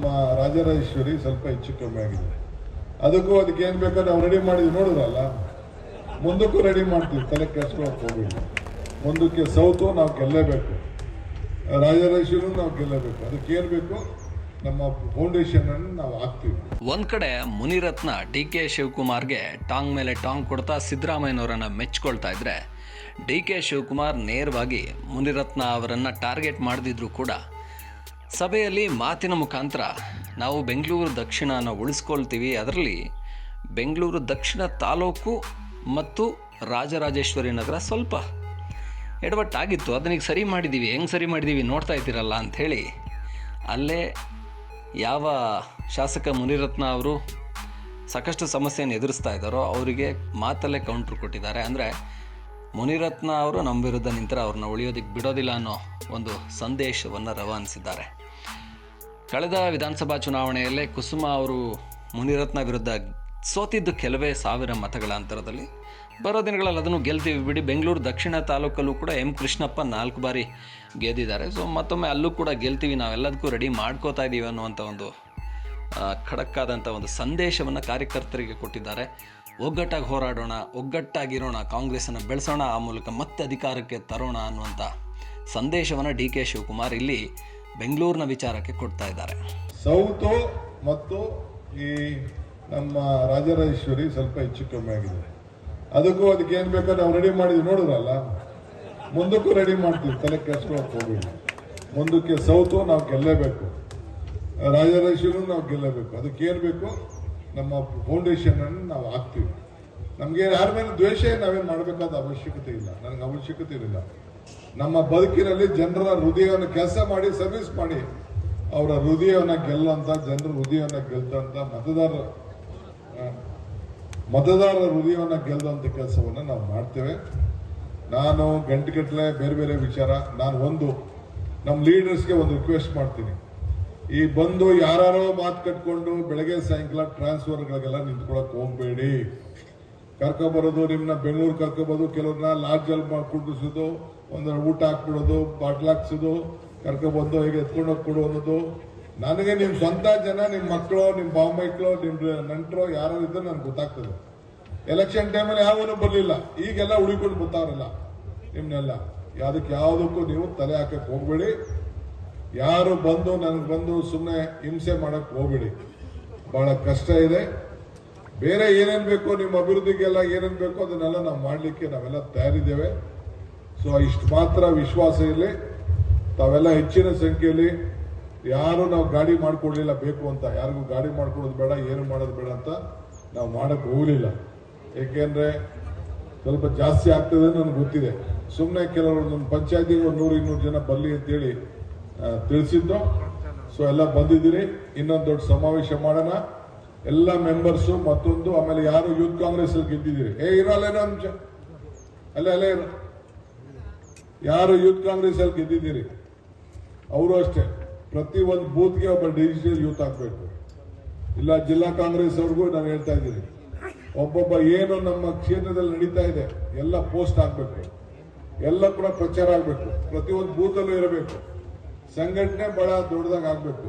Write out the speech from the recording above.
ನಮ್ಮ ರಾಜರಾಜೇಶ್ವರಿ ಸ್ವಲ್ಪ ಹೆಚ್ಚು ಕಮ್ಮಿ ಆಗಿದೆ. ಅದಕ್ಕೂ ಅದಕ್ಕೆ ಏನು ಬೇಕೋ ನಾವು ರೆಡಿ ಮಾಡಿದ್ವಿ ನೋಡಿದ್ರಲ್ಲ? ಮುಂದಕ್ಕೂ ರೆಡಿ ಮಾಡ್ತೀವಿ ತಲೆ ಕೆಡ್ಸ್ಕೊಳಕ್ ಹೋಗ್ಬೇಡಿ. ಮುಂದಕ್ಕೆ ಸೌತು, ನಾವು ಗೆಲ್ಲಬೇಕು. ರಾಜರಾಜೇಶ್ವರಿ ನಾವು ಗೆಲ್ಲಬೇಕು. ಅದಕ್ಕೆ ಏನು ಬೇಕು? ನಮ್ಮ ಫೌಂಡೇಶನ್ ಅನ್ನು ನಾವು ಹಾಕ್ತೀವಿ. ಒಂದ್ ಕಡೆ ಮುನಿರತ್ನ ಡಿ ಕೆ ಶಿವಕುಮಾರ್ಗೆ ಟಾಂಗ್ ಮೇಲೆ ಟಾಂಗ್ ಕೊಡ್ತಾ ಸಿದ್ದರಾಮಯ್ಯನವರನ್ನ ಮೆಚ್ಕೊಳ್ತಾ ಇದ್ರೆ, ಡಿ ಕೆ ಶಿವಕುಮಾರ್ ನೇರವಾಗಿ ಮುನಿರತ್ನ ಅವರನ್ನ ಟಾರ್ಗೆಟ್ ಮಾಡದಿದ್ರು ಕೂಡ ಸಭೆಯಲ್ಲಿ ಮಾತಿನ ಮುಖಾಂತರ ನಾವು ಬೆಂಗಳೂರು ದಕ್ಷಿಣನ ಉಳಿಸ್ಕೊಳ್ತೀವಿ. ಅದರಲ್ಲಿ ಬೆಂಗಳೂರು ದಕ್ಷಿಣ ತಾಲೂಕು ಮತ್ತು ರಾಜರಾಜೇಶ್ವರಿ ನಗರ ಸ್ವಲ್ಪ ಎಡವಟ್ಟಾಗಿತ್ತು. ಅದನ್ನೀಗ ಸರಿ ಮಾಡಿದ್ದೀವಿ ಹೆಂಗೆ ಸರಿ ಮಾಡಿದ್ದೀವಿ ನೋಡ್ತಾ ಇದ್ದೀರಲ್ಲ ಅಂಥೇಳಿ ಅಲ್ಲೇ ಯಾವ ಶಾಸಕ ಮುನಿರತ್ನ ಅವರು ಸಾಕಷ್ಟು ಸಮಸ್ಯೆಯನ್ನು ಎದುರಿಸ್ತಾ ಇದ್ದಾರೋ ಅವರಿಗೆ ಮಾತಲ್ಲೇ ಕೌಂಟ್ರ್ ಕೊಟ್ಟಿದ್ದಾರೆ. ಅಂದರೆ ಮುನಿರತ್ನ ಅವರು ನಮ್ಮ ವಿರುದ್ಧ ನಿಂತರೆ ಅವ್ರನ್ನ ಉಳಿಯೋದಕ್ಕೆ ಬಿಡೋದಿಲ್ಲ ಅನ್ನೋ ಒಂದು ಸಂದೇಶವನ್ನು ರವಾನಿಸಿದ್ದಾರೆ. ಕಳೆದ ವಿಧಾನಸಭಾ ಚುನಾವಣೆಯಲ್ಲೇ ಕುಸುಮ ಅವರು ಮುನಿರತ್ನ ವಿರುದ್ಧ ಸೋತಿದ್ದು ಕೆಲವೇ ಸಾವಿರ ಮತಗಳ ಅಂತರದಲ್ಲಿ. ಬರೋ ದಿನಗಳಲ್ಲಿ ಅದನ್ನು ಗೆಲ್ತೀವಿ ಬಿಡಿ. ಬೆಂಗಳೂರು ದಕ್ಷಿಣ ತಾಲೂಕಲ್ಲೂ ಕೂಡ ಎಂ ಕೃಷ್ಣಪ್ಪ ನಾಲ್ಕು ಬಾರಿ ಗೆದ್ದಿದ್ದಾರೆ. ಸೊ ಮತ್ತೊಮ್ಮೆ ಅಲ್ಲೂ ಕೂಡ ಗೆಲ್ತೀವಿ. ನಾವೆಲ್ಲದಕ್ಕೂ ರೆಡಿ ಮಾಡ್ಕೋತಾ ಇದ್ದೀವಿ ಅನ್ನುವಂಥ ಒಂದು ಖಡಕ್ಕಾದಂಥ ಒಂದು ಸಂದೇಶವನ್ನು ಕಾರ್ಯಕರ್ತರಿಗೆ ಕೊಟ್ಟಿದ್ದಾರೆ. ಒಗ್ಗಟ್ಟಾಗಿ ಹೋರಾಡೋಣ, ಒಗ್ಗಟ್ಟಾಗಿರೋಣ, ಕಾಂಗ್ರೆಸ್ಸನ್ನು ಬೆಳೆಸೋಣ, ಆ ಮೂಲಕ ಮತ್ತೆ ಅಧಿಕಾರಕ್ಕೆ ತರೋಣ ಅನ್ನುವಂಥ ಸಂದೇಶವನ್ನು ಡಿ ಕೆ ಶಿವಕುಮಾರ್ ಇಲ್ಲಿ ಬೆಂಗಳೂರಿನ ವಿಚಾರಕ್ಕೆ ಕೊಡ್ತಾ ಇದ್ದಾರೆ. ಸೌತು ಮತ್ತು ಈ ನಮ್ಮ ರಾಜರಾಜೇಶ್ವರಿ ಸ್ವಲ್ಪ ಹೆಚ್ಚು ಕಮ್ಮಿ ಆಗಿದೆ. ಅದಕ್ಕೂ ಅದಕ್ಕೆ ಏನು ಬೇಕೋ ನಾವು ರೆಡಿ ಮಾಡಿದ್ವಿ ನೋಡಿದ್ರಲ್ಲ? ಮುಂದಕ್ಕೂ ರೆಡಿ ಮಾಡ್ತೀವಿ, ತಲೆ ಕೆಡ್ಸ್ಕೊಳಕ್ ಹೋಗ್ಬೇಡಿ. ಮುಂದಕ್ಕೆ ಸೌತು, ನಾವು ಗೆಲ್ಲೇಬೇಕು. ರಾಜರಾಜೇಶ್ವರಿ ನಾವು ಗೆಲ್ಲಬೇಕು. ಅದಕ್ಕೆ ಏನು ಬೇಕು? ನಮ್ಮ ಫೌಂಡೇಶನ್ ಅನ್ನು ನಾವು ಹಾಕ್ತೀವಿ. ನಮಗೆ ಯಾರ ಮೇಲೆ ದ್ವೇಷ ನಾವೇನ್ ಮಾಡಬೇಕಾದ ಅವಶ್ಯಕತೆ ಇಲ್ಲ. ನನಗೆ ಅವಶ್ಯಕತೆ ಇರಲಿಲ್ಲ. ನಮ್ಮ ಬದುಕಿನಲ್ಲಿ ಜನರ ಹೃದಯವನ್ನು ಕೆಲಸ ಮಾಡಿ ಸರ್ವಿಸ್ ಮಾಡಿ, ಅವರ ಹೃದಯವನ್ನ ಗೆಲ್ಲಂತ ಜನರ ಹೃದಯವನ್ನ ಗೆಲ್ತಂತ ಮತದಾರ ಮತದಾರರ ಹೃದಯವನ್ನ ಗೆಲ್ಲದಂಥ ಕೆಲಸವನ್ನ ನಾವು ಮಾಡ್ತೇವೆ. ನಾನು ಗಂಟೆಗಟ್ಟಲೆ ಬೇರೆ ಬೇರೆ ವಿಚಾರ, ನಾನು ಒಂದು, ನಮ್ಮ ಲೀಡರ್ಸ್ಗೆ ಒಂದು ರಿಕ್ವೆಸ್ಟ್ ಮಾಡ್ತೀನಿ. ಈ ಬಂದು ಯಾರೋ ಮಾತು ಕಟ್ಕೊಂಡು ಬೆಳಗ್ಗೆ ಸಾಯಂಕಾಲ ಟ್ರಾನ್ಸ್ಫರ್ಗಳಿಗೆಲ್ಲ ನಿಂತ್ಕೊಳಕ್ ಹೋಗ್ಬೇಡಿ. ಕರ್ಕೊಬರೋದು ನಿಮ್ನ ಬೆಂಗಳೂರು ಕರ್ಕೊಬೋದು ಕೆಲವ್ರನ್ನ ಲಾಡ್ಜಲ್ಲಿ ಕುಡಿಸೋದು ಒಂದರ ಊಟ ಹಾಕ್ಬಿಡೋದು, ಬಾಟ್ಲ್ ಹಾಕ್ಸೋದು, ಕರ್ಕೊಬಂದು ಹೇಗೆ ಎತ್ಕೊಂಡು ಹೋಗಿ ಕೊಡು ಅನ್ನೋದು. ನನಗೆ ನಿಮ್ಮ ಸ್ವಂತ ಜನ ನಿಮ್ಮ ಮಕ್ಕಳು ನಿಮ್ಮ ಬಾವ್ ನಿಮ್ಮ ನಿಮ್ ನಂಟರು ಯಾರು ಇದ್ರೆ ನನಗೆ ಗೊತ್ತಾಗ್ತದೆ. ಎಲೆಕ್ಷನ್ ಟೈಮಲ್ಲಿ ಯಾವನು ಬರಲಿಲ್ಲ, ಈಗೆಲ್ಲ ಉಳಿಕೊಂಡು ಗೊತ್ತಾಗಲ್ಲ ನಿಮ್ಮನ್ನೆಲ್ಲ ಅದಕ್ಕೆ ಯಾವುದಕ್ಕೂ ನೀವು ತಲೆ ಹಾಕಕ್ ಹೋಗ್ಬೇಡಿ. ಯಾರು ಬಂದು ನನಗೆ ಬಂದು ಸುಮ್ಮನೆ ಹಿಂಸೆ ಮಾಡಕ್ಕೆ ಹೋಗ್ಬೇಡಿ. ಬಹಳ ಕಷ್ಟ ಇದೆ. ಬೇರೆ ಏನೇನು ಬೇಕೋ ನಿಮ್ಮ ಅಭಿವೃದ್ಧಿಗೆಲ್ಲ ಏನೇನು ಬೇಕೋ ಅದನ್ನೆಲ್ಲ ನಾವು ಮಾಡಲಿಕ್ಕೆ ನಾವೆಲ್ಲ ತಯಾರಿದ್ದೇವೆ. ಸೊ ಇಷ್ಟು ಮಾತ್ರ ವಿಶ್ವಾಸ ಇರಲಿ. ತಾವೆಲ್ಲ ಹೆಚ್ಚಿನ ಸಂಖ್ಯೆಯಲ್ಲಿ ಯಾರು ನಾವು ಗಾಡಿ ಮಾಡ್ಕೊಳ್ಲಿಲ್ಲ ಬೇಕು ಅಂತ, ಯಾರಿಗೂ ಗಾಡಿ ಮಾಡ್ಕೊಡೋದು ಬೇಡ, ಏನು ಮಾಡೋದು ಬೇಡ ಅಂತ ನಾವು ಮಾಡಕ್ಕೆ ಹೋಗಲಿಲ್ಲ. ಏಕೆಂದರೆ ಸ್ವಲ್ಪ ಜಾಸ್ತಿ ಆಗ್ತದೆ ನನಗೆ ಗೊತ್ತಿದೆ. ಸುಮ್ಮನೆ ಕೆಲವರು ನಮ್ಮ ಪಂಚಾಯತಿಗೆ ಒಂದು ನೂರು ಇನ್ನೂರು ಜನ ಬರಲಿ ಅಂತೇಳಿ ತಿಳಿಸಿದ್ದು. ಸೊ ಎಲ್ಲ ಬಂದಿದ್ದೀರಿ. ಇನ್ನೊಂದು ದೊಡ್ಡ ಸಮಾವೇಶ ಮಾಡೋಣ. ಎಲ್ಲ ಮೆಂಬರ್ಸು ಮತ್ತೊಂದು, ಆಮೇಲೆ ಯಾರು ಯೂತ್ ಕಾಂಗ್ರೆಸ್ ಗೆದ್ದಿದ್ದೀರಿ? ಏ ಇರಲ್ಲೇನೋ ಅಲ್ಲೇ ಅಲ್ಲೇ ಇರೋ. ಯಾರು ಯೂತ್ ಕಾಂಗ್ರೆಸ್ ಅಲ್ಲಿ ಗೆದ್ದಿದ್ದೀರಿ? ಅವರು ಅಷ್ಟೇ. ಪ್ರತಿ ಒಂದು ಬೂತ್ಗೆ ಒಬ್ಬ ಡಿಜಿಟಲ್ ಯೂತ್ ಹಾಕ್ಬೇಕು ಇಲ್ಲ, ಜಿಲ್ಲಾ ಕಾಂಗ್ರೆಸ್ ಅವ್ರಿಗೂ ನಾನು ಹೇಳ್ತಾ ಇದ್ದೀನಿ. ಒಬ್ಬೊಬ್ಬ ಏನು ನಮ್ಮ ಕ್ಷೇತ್ರದಲ್ಲಿ ನಡೀತಾ ಇದೆ, ಎಲ್ಲ ಪೋಸ್ಟ್ ಹಾಕ್ಬೇಕು ಎಲ್ಲ ಕೂಡ ಪ್ರಚಾರ ಆಗ್ಬೇಕು. ಒಂದು ಬೂತಲ್ಲೂ ಇರಬೇಕು. ಸಂಘಟನೆ ಬಹಳ ದೊಡ್ಡದಾಗಬೇಕು